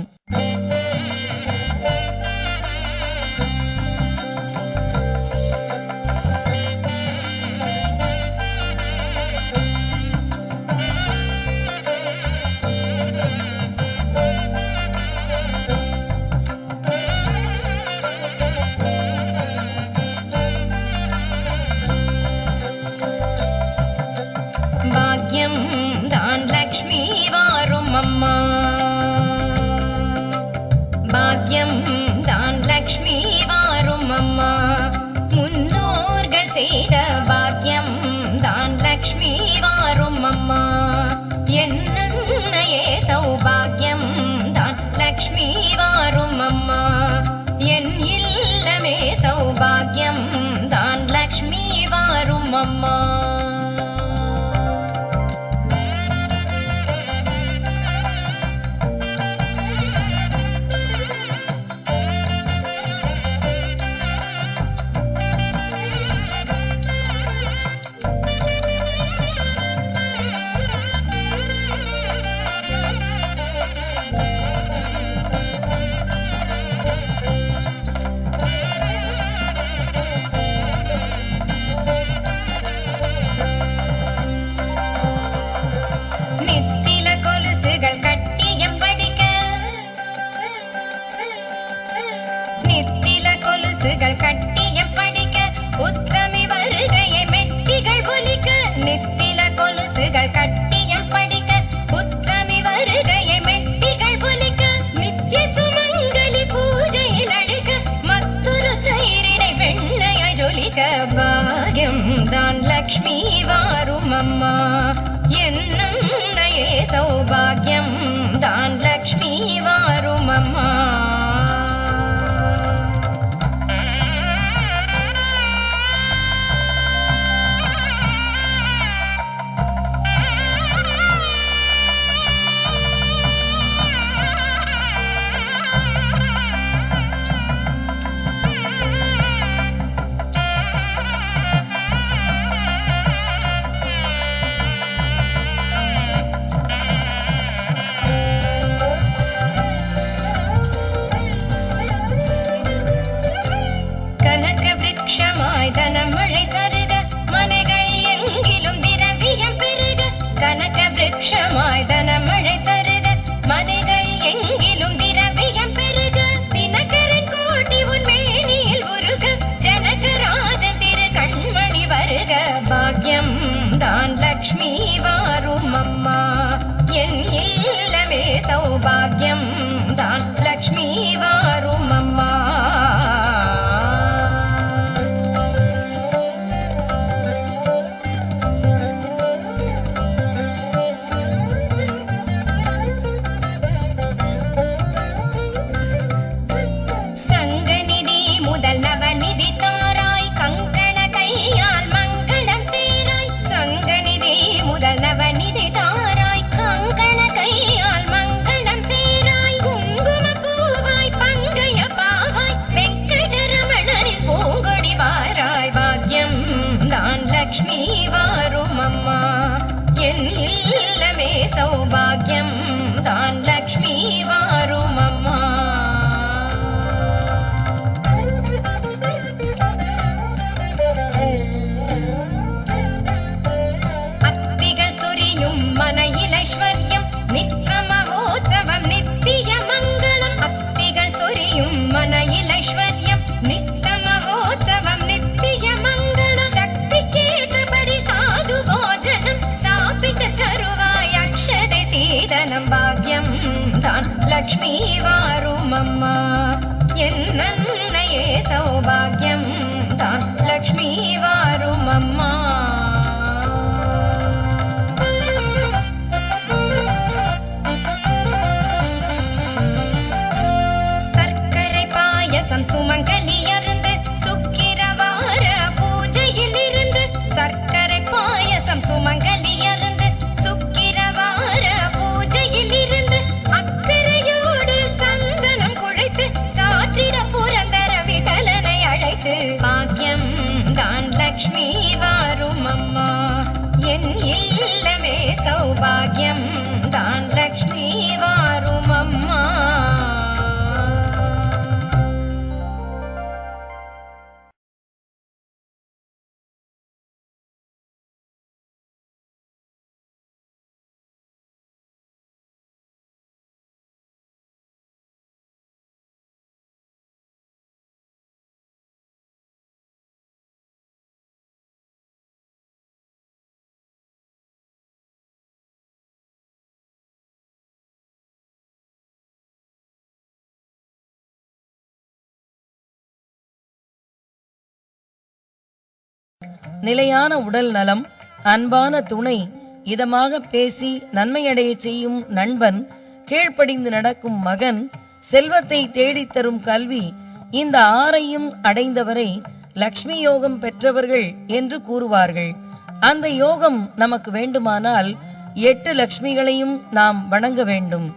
Mm-hmm. mama. தான் நிலையான உடல் நலம் அன்பான துணை இதமாக பேசி நன்மையடைய செய்யும் நண்பன் கீழ்ப்படிந்து நடக்கும் மகன் செல்வத்தை தேடித்தரும் கல்வி இந்த ஆறையும் அடைந்தவரை லக்ஷ்மி யோகம் பெற்றவர்கள் என்று கூறுவார்கள். அந்த யோகம் நமக்கு வேண்டுமானால் எட்டு லக்ஷ்மிகளையும் நாம் வணங்க வேண்டும்.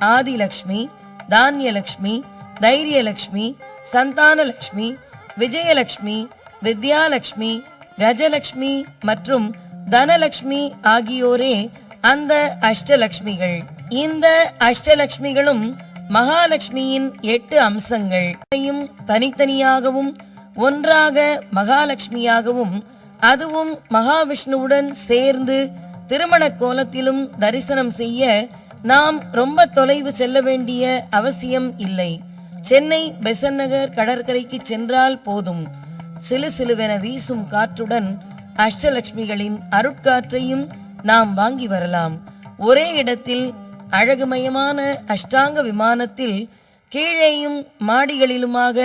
ஆதிலக்ஷ்மி தானியலக்ஷ்மி தைரியலக்ஷ்மி சந்தானலக்ஷ்மி விஜயலக்ஷ்மி வித்யாலக்ஷ்மி கஜலட்சுமி மற்றும் தனலக்ஷ்மி ஆகியோரே அந்த அஷ்டலக்ஷ்மிகள். இந்த அஷ்டலக்ஷ்மிகளும் மகாலட்சுமியின் எட்டு அம்சங்கள். தனித்தனியாகவும் ஒன்றாக மகாலட்சுமியாகவும் அதுவும் மகாவிஷ்ணுவுடன் சேர்ந்து திருமண கோலத்திலும் தரிசனம் செய்ய நாம் ரொம்ப தொலைவு செல்ல வேண்டிய அவசியம் இல்லை. சென்னை பெசன் நகர் கடற்கரைக்கு சென்றால் போதும். சிலு சிலுவென வீசும் காற்றுடன் அஷ்டலட்சுமிகளின் அருட்காற்றையும் நாம் வாங்கி வரலாம். ஒரே இடத்தில் அழகுமயமான அஷ்டாங்க விமானத்தில் கீழேயும் மாடிகளிலுமாக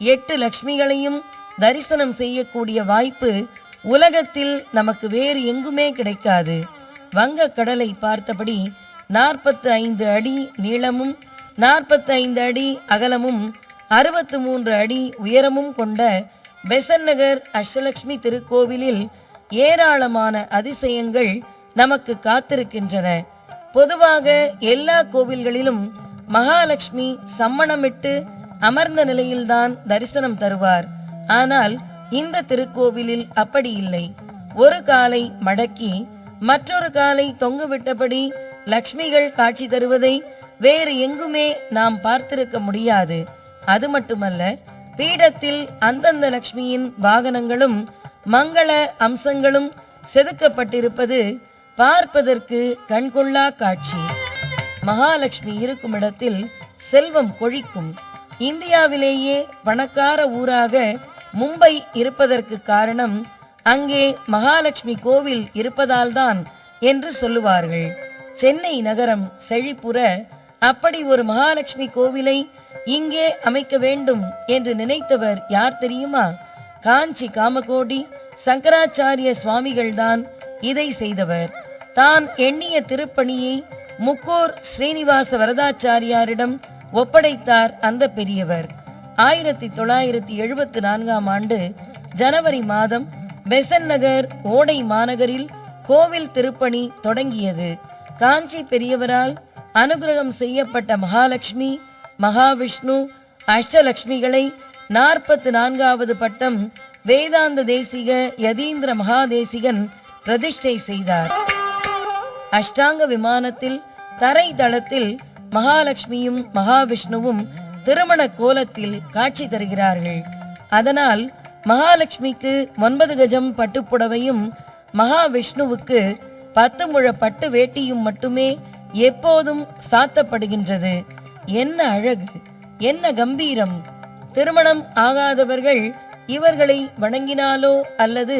எட்டு லக்ஷ்மிகளையும் தரிசனம் செய்யக்கூடிய வாய்ப்பு உலகத்தில் நமக்கு வேறு எங்குமே கிடைக்காது. வங்க கடலை பார்த்தபடி நாற்பத்து ஐந்து அடி நீளமும் நாற்பத்தி ஐந்து அடி அகலமும் அறுபத்து மூன்று அடி உயரமும் கொண்ட பெசன் நகர் அஷ்டலட்சுமி திருக்கோவிலில் ஏராளமான அதிசயங்கள் நமக்கு காத்திருக்கின்றன. பொதுவாக எல்லா கோவில்களிலும் மகாலட்சுமி சம்மணமிட்டு அமர்ந்த நிலையில்தான் தரிசனம் தருவார். ஆனால் இந்த திருக்கோவிலில் அப்படி இல்லை. ஒரு காலை மடக்கி மற்றொரு காலை தொங்குவிட்டபடி லக்ஷ்மிகள் காட்சி தருவதை வேறு எங்குமே நாம் பார்த்திருக்க முடியாது. அது மட்டுமல்ல பீடத்தில் அந்தந்த லக்ஷ்மியின் வாகனங்களும் மங்கள அம்சங்களும் செதுக்கப்பட்டிருப்பது பார்ப்பதற்கு கண்கொள்ளா காட்சி. மகாலட்சுமி இருக்கும் இடத்தில் செல்வம் கொழிக்கும். இந்தியாவிலேயே பணக்கார ஊராக மும்பை இருப்பதற்கு காரணம் அங்கே மகாலட்சுமி கோவில் இருப்பதால்தான் என்று சொல்லுவார்கள். சென்னை நகரம் செழிப்புற அப்படி ஒரு மகாலட்சுமி கோவிலை இங்கே அமைக்க வேண்டும் என்று நினைத்தவர் யார் தெரியுமா? காஞ்சி காமகோடி சங்கராச்சாரிய சுவாமிகள்தான் இதை செய்தவர். தான் எண்ணிய திருப்பணியை முக்கோர் ஸ்ரீனிவாச வரதாச்சாரியாரிடம் ஒப்படைத்தார் அந்த பெரியவர். ஆயிரத்தி தொள்ளாயிரத்தி எழுபத்தி நான்காம் ஆண்டு ஜனவரி மாதம் பெசன் நகர் ஓடை மாநகரில் கோவில் திருப்பணி தொடங்கியது. காஞ்சி பெரியவரால் அனுகிரகம் செய்யப்பட்ட மகாலட்சுமி மகாவிஷ்ணு அஷ்டலக்ஷ்மிகளை நாற்பத்து நான்காவது பட்டம் வேதாந்த தேசிக யதீந்திர மகாதேசிகன் பிரதிஷ்டை செய்தார். அஷ்டாங்க விமானத்தில் தரை தளத்தில் மகாலட்சுமியும் மகாவிஷ்ணுவும் திருமண கோலத்தில் காட்சி தருகிறார்கள். அதனால் மகாலட்சுமிக்கு ஒன்பது கஜம் பட்டுப்புடவையும் மகாவிஷ்ணுவுக்கு பத்து முழ பட்டு வேட்டியும் மட்டுமே எப்போதும் சாத்தப்படுகின்றது. என்ன அழகு என்ன கம்பீரம். திருமணம் ஆகாதவர்கள் இவர்களை வணங்கினாலோ அல்லது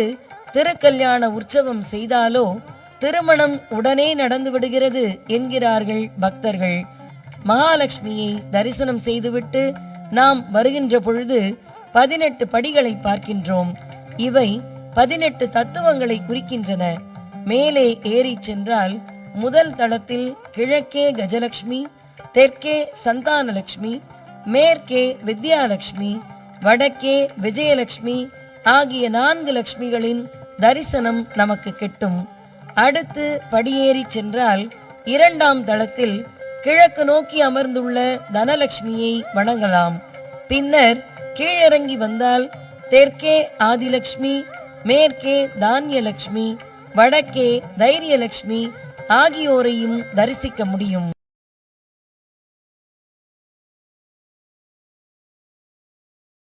திருக்கல்யாண உற்சவம் செய்தாலோ திருமணம் உடனே நடந்து விடுகிறது என்கிறார்கள் பக்தர்கள். மகாலட்சுமியை தரிசனம் செய்துவிட்டு நாம் வருகின்ற பொழுது பதினெட்டு படிகளை பார்க்கின்றோம். இவை பதினெட்டு தத்துவங்களை குறிக்கின்றன. மேலே ஏறி சென்றால் முதல் தளத்தில் கிழக்கே கஜலட்சுமி தெற்கே சந்தானலட்சுமி மேற்கே வித்யாலட்சுமி வடக்கே விஜயலட்சுமி ஆகிய நான்கு லட்சுமிகளின் தரிசனம் நமக்கு கிட்டும். அடுத்து படியேறி சென்றால் இரண்டாம் தளத்தில் கிழக்கு நோக்கி அமர்ந்துள்ள தனலட்சுமியை வணங்கலாம். பின்னர் கீழிறங்கி வந்தால் தெற்கே ஆதிலட்சுமி மேற்கே தானியலட்சுமி வடக்கே தைரியலட்சுமி ஆகியோரையும் தரிசிக்க முடியும்.